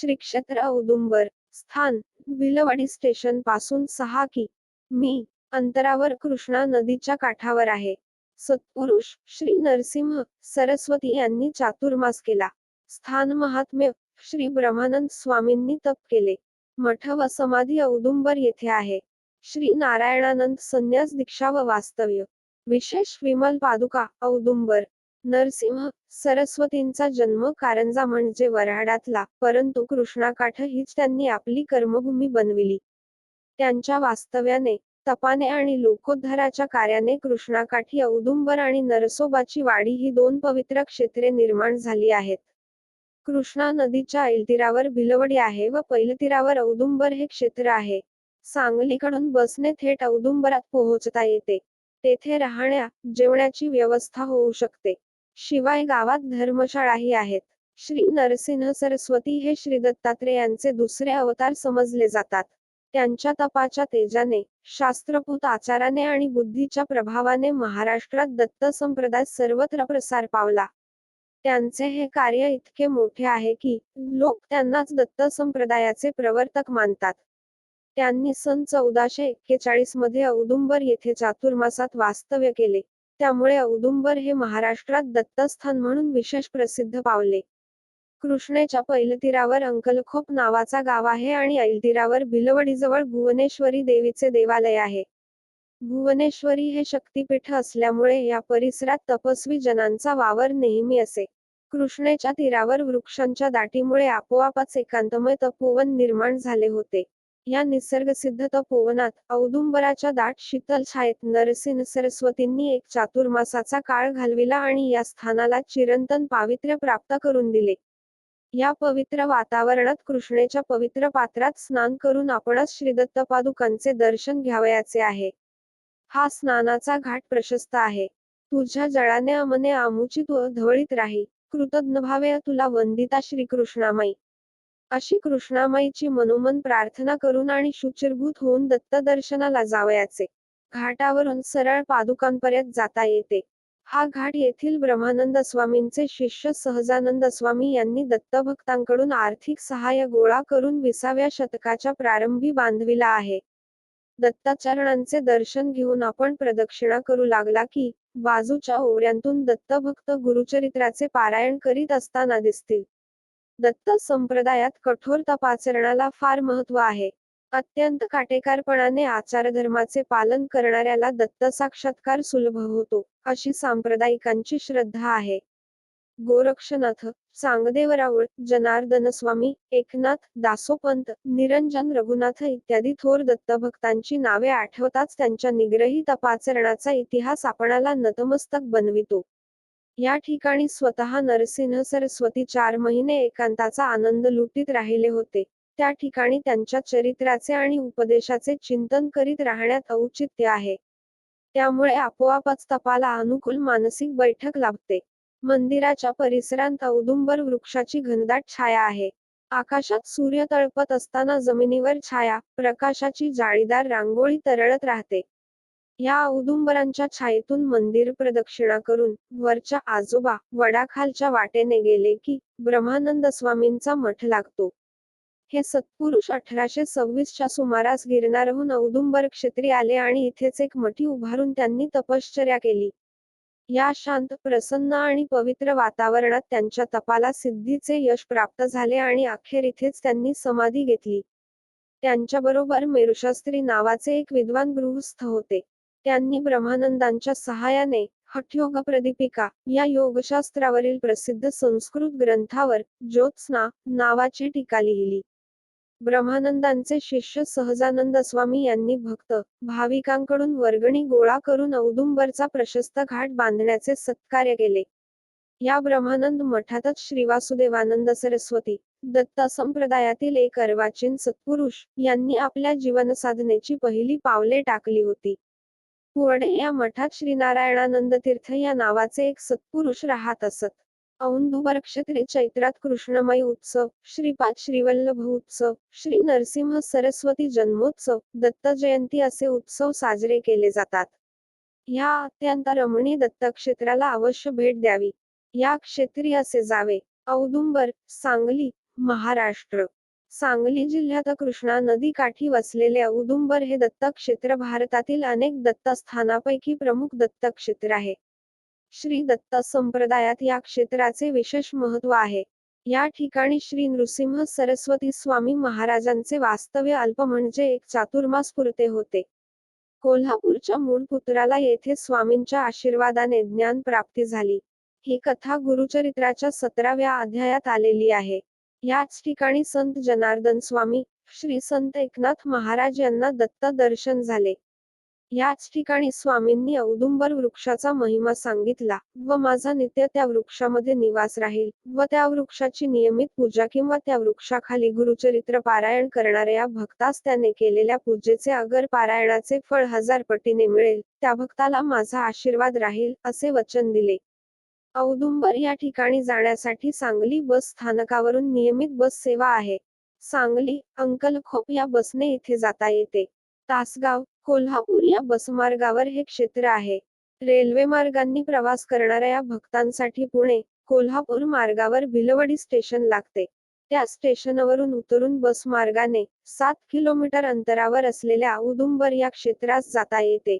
श्री क्षेत्र औदुंबर स्थान भिलवाडी स्टेशनपासून सहा की. मी अंतरावर कृष्णा नदीच्या काठावर आहे. सत्पुरुष श्री नरसिंह सरस्वती यांनी चातुर्मास केला. स्थान महात्म्य श्री ब्रह्मानंद स्वामींनी तप केले. मठ व समाधी औदुंबर येथे आहे. श्री नारायणानंद संन्यास दीक्षा व वास्तव्य. विशेष विमल पादुका औदुंबर नरसिंह सरस्वतींचा जन्म कारंजा म्हणजे वऱ्हाडातला परंतु कृष्णाकाठ हीच त्यांनी आपली कर्मभूमी बनविली. त्यांच्या वास्तव्याने तपाने आणि लोकोद्धाराच्या कार्याने कृष्णाकाठी औदुंबर आणि नरसोबाची वाडी ही दोन पवित्र क्षेत्रे निर्माण झाली आहेत. कृष्णा नदीच्या ऐलतीरावर भिलवडी आहे व पैलतीरावर औदुंबर हे क्षेत्र आहे. सांगलीकडून बसने थेट औदुंबरात पोहोचता येते. तेथे राहण्या जेवण्याची व्यवस्था होऊ शकते. शिवाय गावात धर्मशाळाही आहेत. श्री नरसिंह सरस्वती हे श्री दत्तात्रेयांचे दुसरे अवतार समजले जातात. त्यांच्या तपाच्या तेजाने शास्त्रपूत आचाराने आणि बुद्धीच्या प्रभावाने महाराष्ट्रात दत्त संप्रदाय सर्वत्र प्रसार पावला. त्यांचे हे कार्य इतके मोठे आहे की लोक त्यांनाच दत्त संप्रदायाचे प्रवर्तक मानतात. त्यांनी सन चौदाशे एक्केचाळीसमध्ये औदुंबर येथे चातुर्मासात वास्तव्य केले. त्यामुळे औदुंबर हे महाराष्ट्रात दत्तस्थान म्हणून विशेष प्रसिद्ध पावले. कृष्णेच्या पैलतीरावर अंकलखोप नावाचा गाव आहे आणि ऐलतीरावर भिलवडीजवळ भुवनेश्वरी देवीचे देवालय आहे. भुवनेश्वरी हे शक्तीपीठ असल्यामुळे या परिसरात तपस्वी जनांचा वावर नेहमी असे. कृष्णेच्या तीरावर वृक्षांच्या दाटीमुळे आपोआपच एकांतमय तपोवन निर्माण झाले होते. या निसर्गसिद्ध पोवनात औदुंबराच्या दाट शीतल छायेत नरसिंह सरस्वतींनी एक चातुर्मासाचा काळ घालविला आणि या स्थानाला चिरंतन पावित्र्य प्राप्त करून दिले. या पवित्र वातावरणात कृष्णेच्या पवित्र पात्रात स्नान करून आपणच श्रीदत्त पादुकांचे दर्शन घ्यावयाचे आहे. हा स्नानाचा घाट प्रशस्त आहे. तुझ्या जळाने अमने आमुची तू धवळीत राही. कृतज्ञ भावे तुला वंदिता श्रीकृष्णामाई. अशी कृष्णामाईची मनोमन प्रार्थना करून आणि शुचिरभूत होऊन दत्त दर्शनाला जावयाचे. घाटावरून सरळ पादुकांपर्यंत जाता येते. हा घाट येथील ब्रह्मानंद स्वामींचे शिष्य सहजानंद स्वामी यांनी दत्तभक्तांकडून आर्थिक सहाय्य गोळा करून विसाव्या शतकाच्या प्रारंभी बांधविला आहे. दत्ताचरणांचे दर्शन घेऊन आपण प्रदक्षिणा करू लागला की बाजूच्या ओऱ्यांतून दत्तभक्त गुरुचरित्राचे पारायण करीत असताना दिसतील. दत्त संप्रदायात कठोर तपाचरणाला फार महत्त्व आहे. अत्यंत काटेकारपणाने आचारधर्माचे पालन करणाऱ्याला दत्त साक्षात्कार सुलभ होतो अशी सांप्रदायिकांची श्रद्धा आहे. गोरक्षनाथ सांगदेवरावळ जनार्दन स्वामी एकनाथ दासोपंत निरंजन रघुनाथ इत्यादी थोर दत्तभक्तांची नावे आठवताच त्यांच्या निग्रही तपाचरणाचा इतिहास आपणाला नतमस्तक बनवितो. या ठिकाणी स्वतः नरसिंह सरस्वती चार महिने एकांताचा आनंद लुटीत राहिले होते. त्या ठिकाणी त्यांच्या चरित्राचे आणि उपदेशाचे चिंतन करीत राहण्यात औचित्य आहे. त्यामुळे आपोआपच तपाला अनुकूल मानसिक बैठक लाभते. मंदिराच्या परिसरात औदुंबर वृक्षाची घनदाट छाया आहे. आकाशात सूर्य तळपत असताना जमिनीवर छाया प्रकाशाची जाळीदार रांगोळी तरळत राहते. या औदुंबरांच्या छायेतून मंदिर प्रदक्षिणा करून वरच्या आजोबा वडाखालच्या वाटेने गेले की ब्रह्मानंद स्वामींचा मठ लागतो. हे सत्पुरुष अठराशे सव्वीसच्या सुमारास गिरणारहून औदुंबर क्षेत्री आले आणि इथेच एक मठी उभारून त्यांनी तपश्चर्या केली. या शांत प्रसन्न आणि पवित्र वातावरणात त्यांच्या तपाला सिद्धीचे यश प्राप्त झाले आणि अखेर इथेच त्यांनी समाधी घेतली. त्यांच्याबरोबर मेरुशास्त्री नावाचे एक विद्वान गृहस्थ होते. त्यांनी ब्रह्मानंदांच्या सहाय्याने हठयोग प्रदीपिका या योगशास्त्रावरील प्रसिद्ध संस्कृत ग्रंथावर ज्योत्स्ना नावाची टीका लिहिली. ब्रह्मानंदांचे शिष्य सहजानंद स्वामी यांनी भक्त भाविकांकडून वर्गणी गोळा करून औदुंबरचा प्रशस्त घाट बांधण्याचे सत्कार्य केले. या ब्रह्मानंद मठातच श्रीवासुदेवानंद सरस्वती दत्त संप्रदायातील एक अर्वाचीन सत्पुरुष यांनी आपल्या जीवनसाधनेची पहिली पावले टाकली होती. कुवड या मठात श्रीनारायणानंद तीर्थ या नावाचे एक सत्पुरुष राहत असत. औंधुबर क्षेत्रे चैत्रात कृष्णमय उत्सव श्रीपाद श्रीवल्लभ उत्सव श्री नरसिंह सरस्वती जन्मोत्सव दत्त जयंती असे उत्सव साजरे केले जातात. या अत्यंत रमणीय दत्तक्षेत्राला अवश्य भेट द्यावी. या क्षेत्री असे जावे. औदुंबर सांगली महाराष्ट्र. सांगली जिल्ह्यात कृष्णा नदी काठी वसलेले औदुंबर हे दत्तक्षेत्र भारतातील अनेक दत्तस्थानापैकी प्रमुख दत्तक्षेत्र आहे. श्री दत्त संप्रदायात या क्षेत्राचे विशेष महत्त्व आहे. या ठिकाणी श्री नृसिंह सरस्वती स्वामी महाराजांचे वास्तव्य अल्प म्हणजे एक चातुर्मास पुरते होते. कोल्हापूरच्या मूळ पुत्राला येथे स्वामींच्या आशीर्वादाने ज्ञान प्राप्ती झाली. ही कथा गुरुचरित्राच्या सतराव्या अध्यायात आलेली आहे. याच ठिकाणी संत जनार्दन स्वामी श्री संत एकनाथ महाराज यांना दत्त दर्शन झाले. याच ठिकाणी स्वामींनी औदुंबर वृक्षाचा महिमा सांगितला व माझा नित्य त्या वृक्षामध्ये निवास राहील व त्या वृक्षाची नियमित पूजा किंवा त्या वृक्षाखाली गुरुचरित्र पारायण करणाऱ्या भक्तास त्याने केलेल्या पूजेचे अगर पारायणाचे फळ हजार पटीने मिळेल त्या भक्ताला माझा आशीर्वाद राहील असे वचन दिले. औदुंबर या ठिकाणी जाण्यासाठी सांगली बस स्थानकावरून नियमित बस सेवा आहे. सांगली अंकलखोप या बसने इथे जाता येते. तासगाव कोल्हापूर या बसमार्गावर हे क्षेत्र आहे. रेल्वे मार्गांनी प्रवास करणाऱ्या भक्तांसाठी पुणे कोल्हापूर मार्गावर भिलवडी स्टेशन लागते. त्या स्टेशनवरून उतरून बस मार्गाने सात किलोमीटर अंतरावर असलेल्या औदुंबर या क्षेत्रास जाता येते.